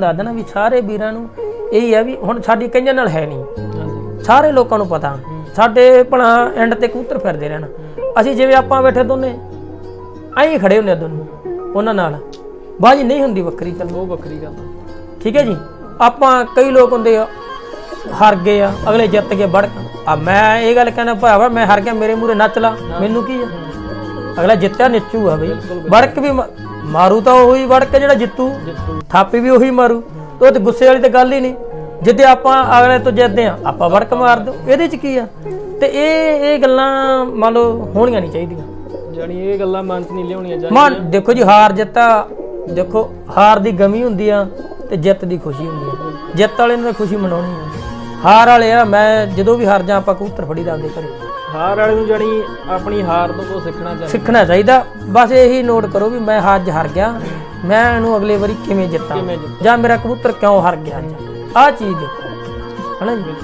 ਦੱਸ ਦੇਣਾ ਵੀ ਸਾਰੇ ਵੀਰਾਂ ਨੂੰ ਇਹੀ ਆ ਵੀ ਹੁਣ ਸਾਡੀ ਕਈਆਂ ਨਾਲ ਹੈ ਨਹੀਂ। ਸਾਰੇ ਲੋਕਾਂ ਨੂੰ ਪਤਾ। ਸਾਡੇ ਭਲਾ ਐਂਡ ਤੇ ਕਬੂਤਰ ਫਿਰਦੇ ਰਹਿਣ। ਅਸੀਂ ਜਿਵੇਂ ਆਪਾਂ ਬੈਠੇ ਦੋਨੇ ਐਂ ਖੜੇ ਹੁੰਦੇ ਦੋਨੇ ਉਹਨਾਂ ਨਾਲ। ਬਾਜੀ ਨਹੀਂ ਹੁੰਦੀ ਵੱਖਰੀ ਚੱਲ ਉਹ ਵੱਖਰੀ ਗੱਲ। ਠੀਕ ਹੈ ਜੀ? ਆਪਾਂ ਕਈ ਲੋਕ ਹੁੰਦੇ ਆ ਹਾਰ ਗਏ ਆ ਅਗਲੇ ਜਿੱਤ ਗਏ ਵੜਕ ਆ ਮੈਂ ਇਹ ਗੱਲ ਕਹਿੰਦਾ ਭਰਾਵਾ ਮੈਂ ਹਾਰ ਗਿਆ ਮੇਰੇ ਮੂਰੇ ਨੱਚ ਲਾ। ਮੈਨੂੰ ਕੀ ਆ? ਅਗਲਾ ਜਿੱਤਿਆ ਨਿੱਚੂ ਆ ਬਈ ਵੜਕ ਵੀ ਮਾਰੂ ਤਾਂ ਉਹੀ ਵੜਕ ਜਿਹੜਾ ਜਿੱਤੂ ਜਿੱਤੂ। ਥਾਪੀ ਵੀ ਉਹੀ ਮਾਰੂ ਉਹ ਤੇ ਗੁੱਸੇ ਵਾਲੀ ਤਾਂ ਗੱਲ ਹੀ ਨਹੀਂ। ਜਿੱਦੇ ਆਪਾਂ ਅਗਲੇ ਤੋਂ ਜਿੱਤਦੇ ਆ ਆਪਾਂ ਵੜਕ ਮਾਰ ਦੋ ਇਹਦੇ ਚ ਕੀ ਆ? ਤੇ ਇਹ ਇਹ ਗੱਲਾਂ ਮੰਨ ਲਓ ਹੋਣੀਆਂ ਨਹੀਂ ਚਾਹੀਦੀਆਂ। ਜਾਣੀ ਇਹ ਗੱਲਾਂ ਮਨ 'ਚ ਨਹੀਂ ਲਿਆਉਣੀਆਂ ਚਾਹੀਦੀਆਂ। ਮਾਨ ਦੇਖੋ ਜੀ ਹਾਰ ਜਿੱਤਾ ਦੇਖੋ ਹਾਰ ਦੀ ਗਮੀ ਹੁੰਦੀ ਆ ਤੇ ਜਿੱਤ ਦੀ ਖੁਸ਼ੀ ਹੁੰਦੀ ਆ। ਜਿੱਤ ਵਾਲੇ ਨੂੰ ਖੁਸ਼ੀ ਮਨਾਉਣੀ ਆ। ਹਾਰ ਵਾਲੇ ਆ ਮੈਂ ਜਦੋਂ ਵੀ ਹਾਰ ਜਾ ਆਪਾਂ ਕਬੂਤਰ ਫੜੀ ਦਾ ਆਪਦੇ ਘਰੇ। ਹਾਰ ਵਾਲੇ ਨੂੰ ਜਾਣੀ ਆਪਣੀ ਹਾਰ ਤੋਂ ਕੋ ਸਿੱਖਣਾ ਚਾਹੀਦਾ। ਸਿੱਖਣਾ ਚਾਹੀਦਾ। ਬਸ ਇਹੀ ਨੋਟ ਕਰੋ ਵੀ ਮੈਂ ਅੱਜ ਹਾਰ ਗਿਆ। ਮੈਂ ਇਹਨੂੰ ਅਗਲੇ ਵਾਰੀ ਕਿਵੇਂ ਜਿੱਤਾਂ। ਜਾਂ ਮੇਰਾ ਕਬੂਤਰ ਕਿਉਂ ਹਾਰ ਗਿਆ ਅੱਜ? ਆਹ ਚੀਜ਼ ਦੇਖੋ। ਹਨਾ ਜੀ?